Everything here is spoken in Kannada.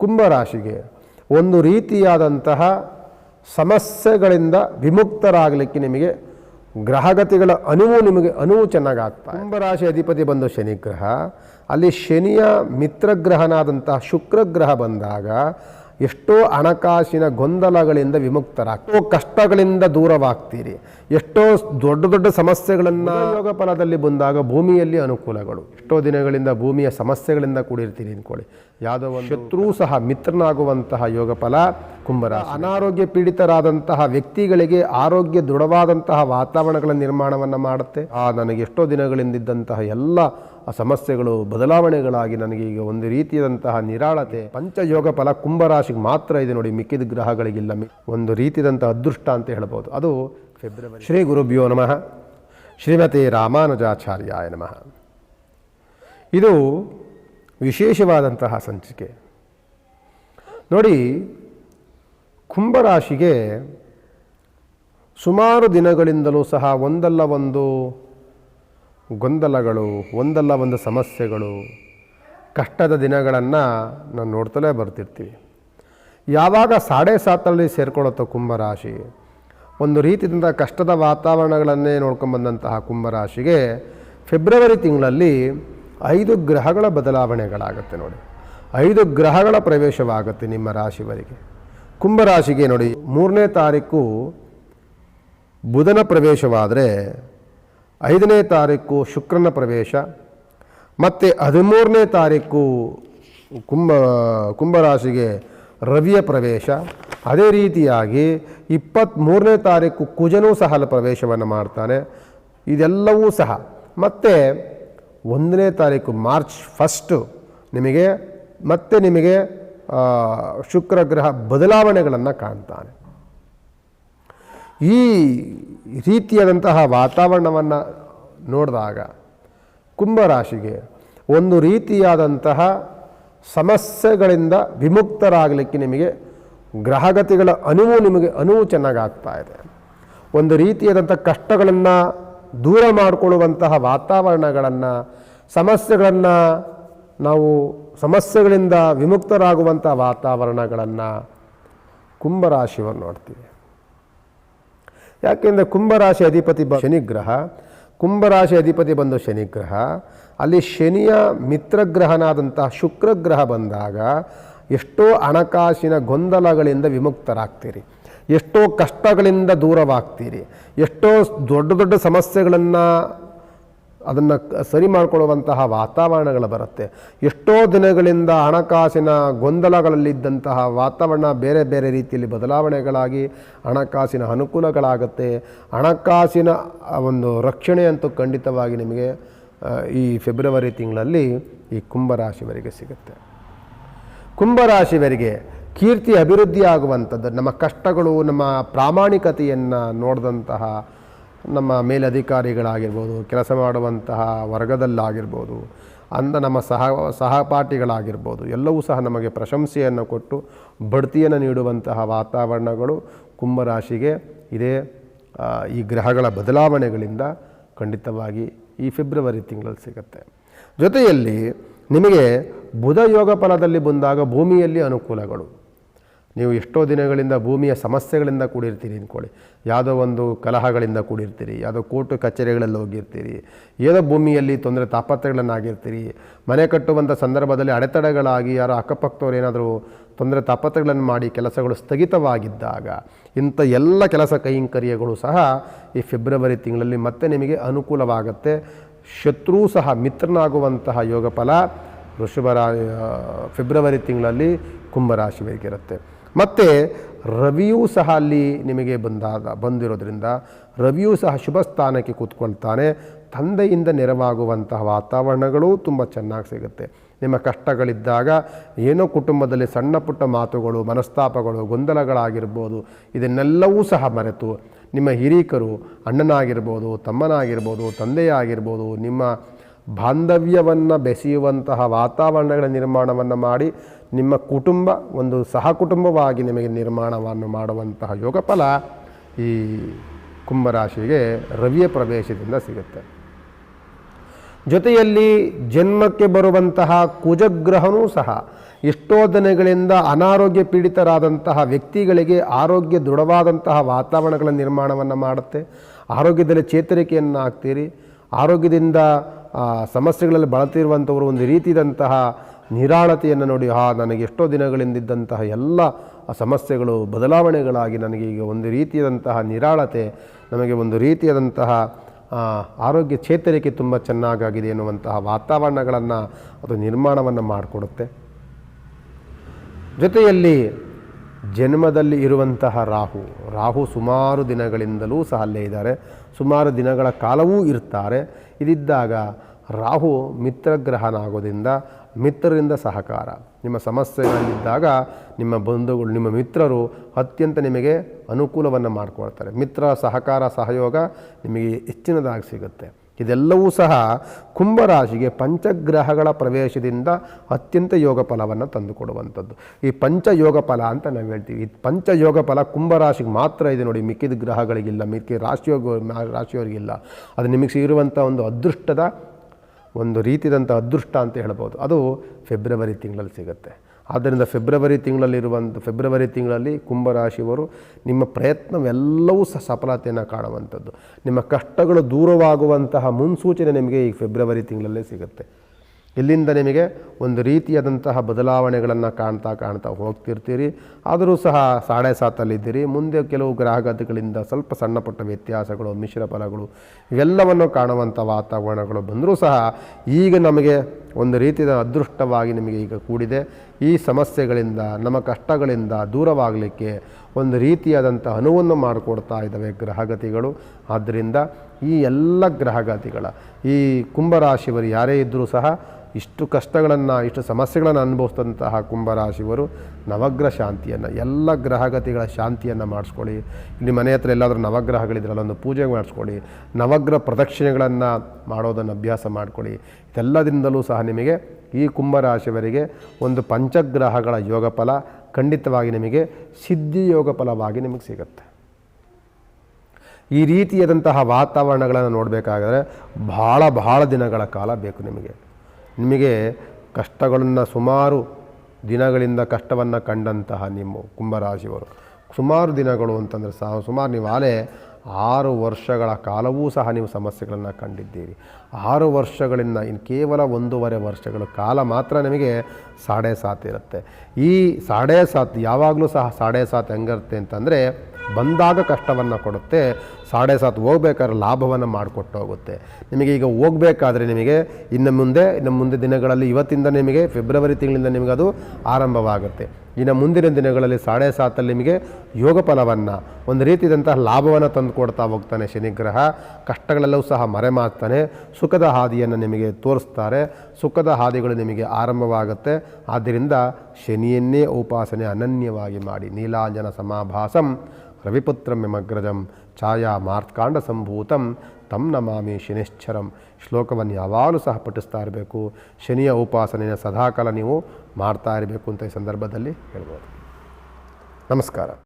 ಕುಂಭರಾಶಿಗೆ ಒಂದು ರೀತಿಯಾದಂತಹ ಸಮಸ್ಯೆಗಳಿಂದ ವಿಮುಕ್ತರಾಗಲಿಕ್ಕೆ ನಿಮಗೆ ಗ್ರಹಗತಿಗಳ ಅನುವು ನಿಮಗೆ ಅನುವು ಚೆನ್ನಾಗಿ ಆಗ್ತಾ ಇದೆ. ಕುಂಭರಾಶಿ ಅಧಿಪತಿ ಬಂದು ಶನಿ ಗ್ರಹ, ಅಲ್ಲಿ ಶನಿಯ ಮಿತ್ರಗ್ರಹನಾದಂತಹ ಶುಕ್ರಗ್ರಹ ಬಂದಾಗ ಎಷ್ಟೋ ಹಣಕಾಸಿನ ಗೊಂದಲಗಳಿಂದ ವಿಮುಕ್ತರಾಗ್ತೋ ಕಷ್ಟಗಳಿಂದ ದೂರವಾಗ್ತೀರಿ. ಎಷ್ಟೋ ದೊಡ್ಡ ದೊಡ್ಡ ಸಮಸ್ಯೆಗಳನ್ನು ಯೋಗ ಫಲದಲ್ಲಿ ಬಂದಾಗ ಭೂಮಿಯಲ್ಲಿ ಅನುಕೂಲಗಳು. ಎಷ್ಟೋ ದಿನಗಳಿಂದ ಭೂಮಿಯ ಸಮಸ್ಯೆಗಳಿಂದ ಕೂಡಿರ್ತೀರಿ ಅಂದ್ಕೊಳ್ಳಿ. ಯಾವುದೋ ಒಂದು ಶತ್ರು ಸಹ ಮಿತ್ರನಾಗುವಂತಹ ಯೋಗ ಫಲ ಕುಂಭರಾಶಿ ಅನಾರೋಗ್ಯ ಪೀಡಿತರಾದಂತಹ ವ್ಯಕ್ತಿಗಳಿಗೆ ಆರೋಗ್ಯ ದೃಢವಾದಂತಹ ವಾತಾವರಣಗಳ ನಿರ್ಮಾಣವನ್ನು ಮಾಡುತ್ತೆ. ಆ ನನಗೆ ಎಷ್ಟೋ ದಿನಗಳಿಂದಿದ್ದಂತಹ ಎಲ್ಲ ಸಮಸ್ಯೆಗಳು ಬದಲಾವಣೆಗಳಾಗಿ ನನಗೆ ಈಗ ಒಂದು ರೀತಿಯಾದಂತಹ ನಿರಾಳತೆ ಪಂಚಯೋಗ ಫಲ ಕುಂಭರಾಶಿಗೆ ಮಾತ್ರ ಇದೆ ನೋಡಿ ಮಿಕ್ಕಿದ ಗ್ರಹಗಳಿಗಿಲ್ಲ. ಒಂದು ರೀತಿಯಾದಂತಹ ಅದೃಷ್ಟ ಅಂತ ಹೇಳ್ಬೋದು. ಅದು ಫೆಬ್ರವರಿ ಶ್ರೀ ಗುರುಭ್ಯೋ ನಮಃ. ಶ್ರೀಮತಿ ರಾಮಾನುಜಾಚಾರ್ಯಾಯ ನಮಃ. ಇದು ವಿಶೇಷವಾದಂತಹ ಸಂಚಿಕೆ. ನೋಡಿ ಕುಂಭರಾಶಿಗೆ ಸುಮಾರು ದಿನಗಳಿಂದಲೂ ಸಹ ಒಂದಲ್ಲ ಒಂದು ಗೊಂದಲಗಳು, ಒಂದಲ್ಲ ಒಂದು ಸಮಸ್ಯೆಗಳು, ಕಷ್ಟದ ದಿನಗಳನ್ನು ನಾವು ನೋಡ್ತಲೇ ಬರ್ತಿರ್ತೀವಿ. ಯಾವಾಗ ಸಾಡೆ ಸಾತಲ್ಲಿ ಸೇರ್ಕೊಳ್ಳುತ್ತೋ ಕುಂಭರಾಶಿ, ಒಂದು ರೀತಿಯಿಂದ ಕಷ್ಟದ ವಾತಾವರಣಗಳನ್ನೇ ನೋಡ್ಕೊಂಬಂದಂತಹ ಕುಂಭರಾಶಿಗೆ ಫೆಬ್ರವರಿ ತಿಂಗಳಲ್ಲಿ ಐದು ಗ್ರಹಗಳ ಬದಲಾವಣೆಗಳಾಗುತ್ತೆ ನೋಡಿ. ಐದು ಗ್ರಹಗಳ ಪ್ರವೇಶವಾಗುತ್ತೆ ನಿಮ್ಮ ರಾಶಿವರಿಗೆ ಕುಂಭರಾಶಿಗೆ ನೋಡಿ, ಮೂರನೇ ತಾರೀಕು ಬುಧನ ಪ್ರವೇಶವಾದರೆ, ಐದನೇ ತಾರೀಕು ಶುಕ್ರನ ಪ್ರವೇಶ, ಮತ್ತು ಹದಿಮೂರನೇ ತಾರೀಕು ಕುಂಭ, ಕುಂಭರಾಶಿಗೆ ರವಿಯ ಪ್ರವೇಶ. ಅದೇ ರೀತಿಯಾಗಿ ಇಪ್ಪತ್ತ್ಮೂರನೇ ತಾರೀಕು ಕುಜನೂ ಸಹ ಪ್ರವೇಶವನ್ನು ಮಾಡ್ತಾನೆ. ಇದೆಲ್ಲವೂ ಸಹ. ಮತ್ತು ಒಂದನೇ ತಾರೀಕು ಮಾರ್ಚ್ ಫಸ್ಟು ನಿಮಗೆ, ಮತ್ತೆ ನಿಮಗೆ ಶುಕ್ರ ಗ್ರಹ ಬದಲಾವಣೆಗಳನ್ನು ಕಾಣ್ತಾನೆ. ಈ ರೀತಿಯಾದಂತಹ ವಾತಾವರಣವನ್ನು ನೋಡಿದಾಗ ಕುಂಭರಾಶಿಗೆ ಒಂದು ರೀತಿಯಾದಂತಹ ಸಮಸ್ಯೆಗಳಿಂದ ವಿಮುಕ್ತರಾಗಲಿಕ್ಕೆ ನಿಮಗೆ ಗ್ರಹಗತಿಗಳ ಅನುವು ನಿಮಗೆ ಅನುವು ಚೆನ್ನಾಗಿ ಆಗ್ತಾ ಇದೆ. ಒಂದು ರೀತಿಯಾದಂಥ ಕಷ್ಟಗಳನ್ನು ದೂರ ಮಾಡಿಕೊಳ್ಳುವಂತಹ ವಾತಾವರಣಗಳನ್ನು, ಸಮಸ್ಯೆಗಳನ್ನು ನಾವು ಸಮಸ್ಯೆಗಳಿಂದ ವಿಮುಕ್ತರಾಗುವಂಥ ವಾತಾವರಣಗಳನ್ನು ಕುಂಭರಾಶಿಯನ್ನು ನೋಡ್ತೀವಿ. ಯಾಕೆಂದರೆ ಕುಂಭರಾಶಿ ಅಧಿಪತಿ ಬ ಶನಿಗ್ರಹ, ಕುಂಭರಾಶಿ ಅಧಿಪತಿ ಬಂದು ಶನಿಗ್ರಹ, ಅಲ್ಲಿ ಶನಿಯ ಮಿತ್ರಗ್ರಹನಾದಂತಹ ಶುಕ್ರಗ್ರಹ ಬಂದಾಗ ಎಷ್ಟೋ ಹಣಕಾಸಿನ ಗೊಂದಲಗಳಿಂದ ವಿಮುಕ್ತರಾಗ್ತೀರಿ. ಎಷ್ಟೋ ಕಷ್ಟಗಳಿಂದ ದೂರವಾಗ್ತೀರಿ. ಎಷ್ಟೋ ದೊಡ್ಡ ದೊಡ್ಡ ಸಮಸ್ಯೆಗಳನ್ನು ಅದನ್ನು ಸರಿ ಮಾಡಿಕೊಳ್ಳುವಂತಹ ವಾತಾವರಣಗಳು ಬರುತ್ತೆ. ಎಷ್ಟೋ ದಿನಗಳಿಂದ ಹಣಕಾಸಿನ ಗೊಂದಲಗಳಲ್ಲಿದ್ದಂತಹ ವಾತಾವರಣ ಬೇರೆ ಬೇರೆ ರೀತಿಯಲ್ಲಿ ಬದಲಾವಣೆಗಳಾಗಿ ಹಣಕಾಸಿನ ಅನುಕೂಲಗಳಾಗುತ್ತೆ. ಹಣಕಾಸಿನ ಒಂದು ರಕ್ಷಣೆ ಅಂತೂ ಖಂಡಿತವಾಗಿ ನಿಮಗೆ ಈ ಫೆಬ್ರವರಿ ತಿಂಗಳಲ್ಲಿ ಈ ಕುಂಭರಾಶಿವರಿಗೆ ಸಿಗುತ್ತೆ. ಕುಂಭರಾಶಿವರಿಗೆ ಕೀರ್ತಿ ಅಭಿವೃದ್ಧಿಯಾಗುವಂಥದ್ದು, ನಮ್ಮ ಕಷ್ಟಗಳು, ನಮ್ಮ ಪ್ರಾಮಾಣಿಕತೆಯನ್ನು ನೋಡಿದಂತಹ ನಮ್ಮ ಮೇಲಧಿಕಾರಿಗಳಾಗಿರ್ಬೋದು, ಕೆಲಸ ಮಾಡುವಂತಹ ವರ್ಗದಲ್ಲಾಗಿರ್ಬೋದು, ಅಂದ ನಮ್ಮ ಸಹ, ಸಹಪಾಠಿಗಳಾಗಿರ್ಬೋದು, ಎಲ್ಲವೂ ಸಹ ನಮಗೆ ಪ್ರಶಂಸೆಯನ್ನು ಕೊಟ್ಟು ಬಡ್ತಿಯನ್ನು ನೀಡುವಂತಹ ವಾತಾವರಣಗಳು ಕುಂಭರಾಶಿಗೆ ಇದೇ ಈ ಗ್ರಹಗಳ ಬದಲಾವಣೆಗಳಿಂದ ಖಂಡಿತವಾಗಿ ಈ ಫೆಬ್ರವರಿ ತಿಂಗಳಲ್ಲಿ ಸಿಗುತ್ತೆ. ಜೊತೆಯಲ್ಲಿ ನಿಮಗೆ ಬುಧ ಯೋಗ ಫಲದಲ್ಲಿ ಬಂದಾಗ ಭೂಮಿಯಲ್ಲಿ ಅನುಕೂಲಗಳು. ನೀವು ಎಷ್ಟೋ ದಿನಗಳಿಂದ ಭೂಮಿಯ ಸಮಸ್ಯೆಗಳಿಂದ ಕೂಡಿರ್ತೀರಿ ಅಂದ್ಕೊಳ್ಳಿ. ಯಾವುದೋ ಒಂದು ಕಲಹಗಳಿಂದ ಕೂಡಿರ್ತೀರಿ, ಯಾವುದೋ ಕೋರ್ಟು ಕಚೇರಿಗಳಲ್ಲಿ ಹೋಗಿರ್ತೀರಿ, ಏನೋ ಭೂಮಿಯಲ್ಲಿ ತೊಂದರೆ ತಾಪತ್ರಗಳನ್ನಾಗಿರ್ತೀರಿ ಮನೆ ಕಟ್ಟುವಂಥ ಸಂದರ್ಭದಲ್ಲಿ ಅಡೆತಡೆಗಳಾಗಿ ಯಾರೋ ಅಕ್ಕಪಕ್ಕದವ್ರು ಏನಾದರೂ ತೊಂದರೆ ತಾಪತ್ರಗಳನ್ನು ಮಾಡಿ ಕೆಲಸಗಳು ಸ್ಥಗಿತವಾಗಿದ್ದಾಗ, ಇಂಥ ಎಲ್ಲ ಕೆಲಸ ಕೈಂಕರ್ಯಗಳು ಸಹ ಈ ಫೆಬ್ರವರಿ ತಿಂಗಳಲ್ಲಿ ಮತ್ತೆ ನಿಮಗೆ ಅನುಕೂಲವಾಗುತ್ತೆ. ಶತ್ರು ಸಹ ಮಿತ್ರನಾಗುವಂತಹ ಯೋಗಫಲ ಫಲ ವೃಷಭರಾ ಫೆಬ್ರವರಿ ತಿಂಗಳಲ್ಲಿ ಕುಂಭರಾಶಿವರಿಗಿರುತ್ತೆ ಮತ್ತು ರವಿಯೂ ಸಹ ಅಲ್ಲಿ ನಿಮಗೆ ಬಂದಾದ ಬಂದಿರೋದ್ರಿಂದ ರವಿಯೂ ಸಹ ಶುಭ ಸ್ಥಾನಕ್ಕೆ ಕೂತ್ಕೊಳ್ತಾನೆ. ತಂದೆಯಿಂದ ನೆರವಾಗುವಂತಹ ವಾತಾವರಣಗಳು ತುಂಬ ಚೆನ್ನಾಗಿ ಸಿಗುತ್ತೆ. ನಿಮ್ಮ ಕಷ್ಟಗಳಿದ್ದಾಗ ಏನೋ ಕುಟುಂಬದಲ್ಲಿ ಸಣ್ಣ ಪುಟ್ಟ ಮಾತುಗಳು, ಮನಸ್ತಾಪಗಳು, ಗೊಂದಲಗಳಾಗಿರ್ಬೋದು, ಇದನ್ನೆಲ್ಲವೂ ಸಹ ಮರೆತು ನಿಮ್ಮ ಹಿರೀಕರು ಅಣ್ಣನಾಗಿರ್ಬೋದು, ತಮ್ಮನಾಗಿರ್ಬೋದು, ತಂದೆಯಾಗಿರ್ಬೋದು, ನಿಮ್ಮ ಬಾಂಧವ್ಯವನ್ನು ಬೆಸೆಯುವಂತಹ ವಾತಾವರಣಗಳ ನಿರ್ಮಾಣವನ್ನು ಮಾಡಿ ನಿಮ್ಮ ಕುಟುಂಬ ಒಂದು ಸಹ ಕುಟುಂಬವಾಗಿ ನಿಮಗೆ ನಿರ್ಮಾಣವನ್ನು ಮಾಡುವಂತಹ ಯೋಗ ಫಲ ಈ ಕುಂಭರಾಶಿಗೆ ರವಿಯ ಪ್ರವೇಶದಿಂದ ಸಿಗುತ್ತೆ. ಜೊತೆಯಲ್ಲಿ ಜನ್ಮಕ್ಕೆ ಬರುವಂತಹ ಕುಜಗ್ರಹನೂ ಸಹ ಎಷ್ಟೋ ದಿನಗಳಿಂದ ಅನಾರೋಗ್ಯ ಪೀಡಿತರಾದಂತಹ ವ್ಯಕ್ತಿಗಳಿಗೆ ಆರೋಗ್ಯ ದೃಢವಾದಂತಹ ವಾತಾವರಣಗಳ ನಿರ್ಮಾಣವನ್ನು ಮಾಡುತ್ತೆ. ಆರೋಗ್ಯದಲ್ಲಿ ಚೇತರಿಕೆಯನ್ನು ಹಾಕ್ತೀರಿ ಆರೋಗ್ಯದಿಂದ ಸಮಸ್ಯೆಗಳಲ್ಲಿ ಬಳಲ್ತಿರುವಂಥವರು ಒಂದು ರೀತಿಯಾದಂತಹ ನಿರಾಳತೆಯನ್ನು ನೋಡಿ, ಹಾ, ನನಗೆ ಎಷ್ಟೋ ದಿನಗಳಿಂದಿದ್ದಂತಹ ಎಲ್ಲ ಆ ಸಮಸ್ಯೆಗಳು, ಬದಲಾವಣೆಗಳಾಗಿ ನನಗೆ ಈಗ ಒಂದು ರೀತಿಯಾದಂತಹ ನಿರಾಳತೆ, ನಮಗೆ ಒಂದು ರೀತಿಯಾದಂತಹ ಆರೋಗ್ಯ ಚೇತರಿಕೆ ತುಂಬ ಚೆನ್ನಾಗಾಗಿದೆ ಎನ್ನುವಂತಹ ವಾತಾವರಣಗಳನ್ನು ಅದು ನಿರ್ಮಾಣವನ್ನು ಮಾಡಿಕೊಡುತ್ತೆ. ಜೊತೆಯಲ್ಲಿ ಜನ್ಮದಲ್ಲಿ ಇರುವಂತಹ ರಾಹು ರಾಹು ಸುಮಾರು ದಿನಗಳಿಂದಲೂ ಸಹ ಅಲ್ಲೇ ಇದ್ದಾರೆ. ಸುಮಾರು ದಿನಗಳ ಕಾಲವೂ ಇರ್ತಾರೆ. ಇದಿದ್ದಾಗ ರಾಹು ಮಿತ್ರಗ್ರಹನಾಗೋದ್ರಿಂದ ಮಿತ್ರರಿಂದ ಸಹಕಾರ. ನಿಮ್ಮ ಸಮಸ್ಯೆಗಳಲ್ಲಿದ್ದಾಗ ನಿಮ್ಮ ಬಂಧುಗಳು, ನಿಮ್ಮ ಮಿತ್ರರು ಅತ್ಯಂತ ನಿಮಗೆ ಅನುಕೂಲವನ್ನು ಮಾಡಿಕೊಳ್ತಾರೆ. ಮಿತ್ರ ಸಹಕಾರ ಸಹಯೋಗ ನಿಮಗೆ ಹೆಚ್ಚಿನದಾಗಿ ಸಿಗುತ್ತೆ. ಇದೆಲ್ಲವೂ ಸಹ ಕುಂಭರಾಶಿಗೆ ಪಂಚಗ್ರಹಗಳ ಪ್ರವೇಶದಿಂದ ಅತ್ಯಂತ ಯೋಗ ಫಲವನ್ನು ತಂದುಕೊಡುವಂಥದ್ದು. ಈ ಪಂಚಯೋಗ ಫಲ ಅಂತ ನಾವು ಹೇಳ್ತೀವಿ. ಈ ಪಂಚಯೋಗ ಫಲ ಕುಂಭರಾಶಿಗೆ ಮಾತ್ರ ಇದೆ ನೋಡಿ. ಮಿಕ್ಕಿದ ಗ್ರಹಗಳಿಗಿಲ್ಲ, ಮಿಕ್ಕಿ ರಾಶಿಯೋಗ ರಾಶಿಯವರಿಗಿಲ್ಲ ಅದು ನಿಮಗೆ ಸಿಗಿರುವಂಥ ಒಂದು ಅದೃಷ್ಟದ ಒಂದು ರೀತಿಯಾದಂಥ ಅದೃಷ್ಟ ಅಂತ ಹೇಳ್ಬೋದು. ಅದು ಫೆಬ್ರವರಿ ತಿಂಗಳಲ್ಲಿ ಸಿಗುತ್ತೆ. ಆದ್ದರಿಂದ ಫೆಬ್ರವರಿ ತಿಂಗಳಲ್ಲಿರುವಂಥ ಫೆಬ್ರವರಿ ತಿಂಗಳಲ್ಲಿ ಕುಂಭರಾಶಿಯವರು ನಿಮ್ಮ ಪ್ರಯತ್ನವೆಲ್ಲವೂ ಸಹ ಸಫಲತೆಯನ್ನು ಕಾಣುವಂಥದ್ದು. ನಿಮ್ಮ ಕಷ್ಟಗಳು ದೂರವಾಗುವಂತಹ ಮುನ್ಸೂಚನೆ ನಿಮಗೆ ಈ ಫೆಬ್ರವರಿ ತಿಂಗಳಲ್ಲೇ ಸಿಗುತ್ತೆ. ಇಲ್ಲಿಂದ ನಿಮಗೆ ಒಂದು ರೀತಿಯಾದಂತಹ ಬದಲಾವಣೆಗಳನ್ನು ಕಾಣ್ತಾ ಕಾಣ್ತಾ ಹೋಗ್ತಿರ್ತೀರಿ. ಆದರೂ ಸಹ ಸಾಡೆ ಸಾತಲ್ಲಿದ್ದೀರಿ. ಮುಂದೆ ಕೆಲವು ಗ್ರಹಗತಿಗಳಿಂದ ಸ್ವಲ್ಪ ಸಣ್ಣ ಪುಟ್ಟ ವ್ಯತ್ಯಾಸಗಳು, ಮಿಶ್ರ ಫಲಗಳು ಇವೆಲ್ಲವನ್ನು ಕಾಣುವಂಥ ವಾತಾವರಣಗಳು ಬಂದರೂ ಸಹ ಈಗ ನಮಗೆ ಒಂದು ರೀತಿಯ ಅದೃಷ್ಟವಾಗಿ ನಿಮಗೆ ಈಗ ಕೂಡಿದೆ. ಈ ಸಮಸ್ಯೆಗಳಿಂದ, ನಮ್ಮ ಕಷ್ಟಗಳಿಂದ ದೂರವಾಗಲಿಕ್ಕೆ ಒಂದು ರೀತಿಯಾದಂಥ ಅನುವನ್ನು ಮಾಡಿಕೊಡ್ತಾ ಇದ್ದಾವೆ ಗ್ರಹಗತಿಗಳು. ಆದ್ದರಿಂದ ಈ ಎಲ್ಲ ಗ್ರಹಗತಿಗಳ, ಈ ಕುಂಭರಾಶಿಯವರು ಯಾರೇ ಇದ್ದರೂ ಸಹ ಇಷ್ಟು ಕಷ್ಟಗಳನ್ನು, ಇಷ್ಟು ಸಮಸ್ಯೆಗಳನ್ನು ಅನುಭವಿಸಿದಂತಹ ಕುಂಭರಾಶಿಯವರು ನವಗ್ರಹ ಶಾಂತಿಯನ್ನು, ಎಲ್ಲ ಗ್ರಹಗತಿಗಳ ಶಾಂತಿಯನ್ನು ಮಾಡಿಸ್ಕೊಳ್ಳಿ. ಇಲ್ಲಿ ಮನೆ ಹತ್ರ ಎಲ್ಲಾದರೂ ನವಗ್ರಹಗಳಿದ್ರಲ್ಲ ಒಂದು ಪೂಜೆ ಮಾಡಿಸ್ಕೊಳ್ಳಿ. ನವಗ್ರಹ ಪ್ರದಕ್ಷಿಣೆಗಳನ್ನು ಮಾಡೋದನ್ನು ಅಭ್ಯಾಸ ಮಾಡಿಕೊಳ್ಳಿ. ಇದೆಲ್ಲದಿಂದಲೂ ಸಹ ನಿಮಗೆ ಈ ಕುಂಭರಾಶಿಯವರಿಗೆ ಒಂದು ಪಂಚಗ್ರಹಗಳ ಯೋಗ ಫಲ ಖಂಡಿತವಾಗಿ ನಿಮಗೆ ಸಿದ್ಧಿಯೋಗ ಫಲವಾಗಿ ನಿಮಗೆ ಸಿಗುತ್ತೆ. ಈ ರೀತಿಯಾದಂತಹ ವಾತಾವರಣಗಳನ್ನು ನೋಡಬೇಕಾದ್ರೆ ಭಾಳ ಭಾಳ ದಿನಗಳ ಕಾಲ ಬೇಕು ನಿಮಗೆ. ನಿಮಗೆ ಕಷ್ಟಗಳನ್ನು ಸುಮಾರು ದಿನಗಳಿಂದ ಕಷ್ಟವನ್ನು ಕಂಡಂತಹ ನಿಮ್ಮ ಕುಂಭರಾಶಿಯವರು. ಸುಮಾರು ದಿನಗಳು ಅಂತಂದರೆ ಸಹ ಸುಮಾರು ನೀವು ಆಲೇ ಆರು ವರ್ಷಗಳ ಕಾಲವೂ ಸಹ ನೀವು ಸಮಸ್ಯೆಗಳನ್ನು ಕಂಡಿದ್ದೀರಿ. ಆರು ವರ್ಷಗಳಿಂದ ಇನ್ನು ಕೇವಲ ಒಂದೂವರೆ ವರ್ಷಗಳ ಕಾಲ ಮಾತ್ರ ನಿಮಗೆ ಸಾಡೆ ಸಾತ್ ಇರುತ್ತೆ. ಈ ಸಾಡೆ ಸಾತ್ ಯಾವಾಗಲೂ ಸಹ ಸಾಡೆ ಸಾತ್ ಹೆಂಗಿರುತ್ತೆ ಅಂತಂದರೆ ಬಂದಾಗ ಕಷ್ಟವನ್ನು ಕೊಡುತ್ತೆ ಸಾಡೆ ಸಾತ್ ಹೋಗ್ಬೇಕಾದ್ರೆ ಲಾಭವನ್ನು ಮಾಡಿಕೊಟ್ಟು ಹೋಗುತ್ತೆ ನಿಮಗೆ ಈಗ ಹೋಗಬೇಕಾದ್ರೆ ನಿಮಗೆ ಇನ್ನು ಮುಂದೆ ಇನ್ನು ಮುಂದೆ ದಿನಗಳಲ್ಲಿ ಇವತ್ತಿಂದ ನಿಮಗೆ ಫೆಬ್ರವರಿ ತಿಂಗಳಿಂದ ನಿಮಗೆ ಅದು ಆರಂಭವಾಗುತ್ತೆ. ಇನ್ನು ಮುಂದಿನ ದಿನಗಳಲ್ಲಿ ಸಾಡೆ ಸಾತಲ್ಲಿ ನಿಮಗೆ ಯೋಗ ಫಲವನ್ನು, ಒಂದು ರೀತಿಯಾದಂತಹ ಲಾಭವನ್ನು ತಂದು ಕೊಡ್ತಾ ಹೋಗ್ತಾನೆ ಶನಿಗ್ರಹ. ಕಷ್ಟಗಳೆಲ್ಲವೂ ಸಹ ಮರೆಮಾಚ್ತಾನೆ ಸುಖದ ಹಾದಿಯನ್ನು ನಿಮಗೆ ತೋರಿಸ್ತಾರೆ. ಸುಖದ ಹಾದಿಗಳು ನಿಮಗೆ ಆರಂಭವಾಗುತ್ತೆ. ಆದ್ದರಿಂದ ಶನಿಯನ್ನೇ ಉಪಾಸನೆ ಅನನ್ಯವಾಗಿ ಮಾಡಿ. ನೀಲಾಂಜನ ಸಮಾಭಾಸಂ ರವಿಪುತ್ರಂ ಯಮಗ್ರಜಂ ಛಾಯಾ ಮಾರ್ತ್ಕಾಂಡ ಸಂಭೂತಂ ತಮ್ಮ ನಮಾಮಿ ಶನಿಶ್ಚರಂ. ಶ್ಲೋಕವನ್ನು ಯಾವಾಗಲೂ ಸಹ ಪಠಿಸ್ತಾ ಇರಬೇಕು. ಶನಿಯ ಉಪಾಸನೆಯ ಸದಾಕಾಲ ನೀವು ಮಾಡ್ತಾ ಇರಬೇಕು ಅಂತ ಈ ಸಂದರ್ಭದಲ್ಲಿ ಹೇಳ್ಬೋದು. ನಮಸ್ಕಾರ.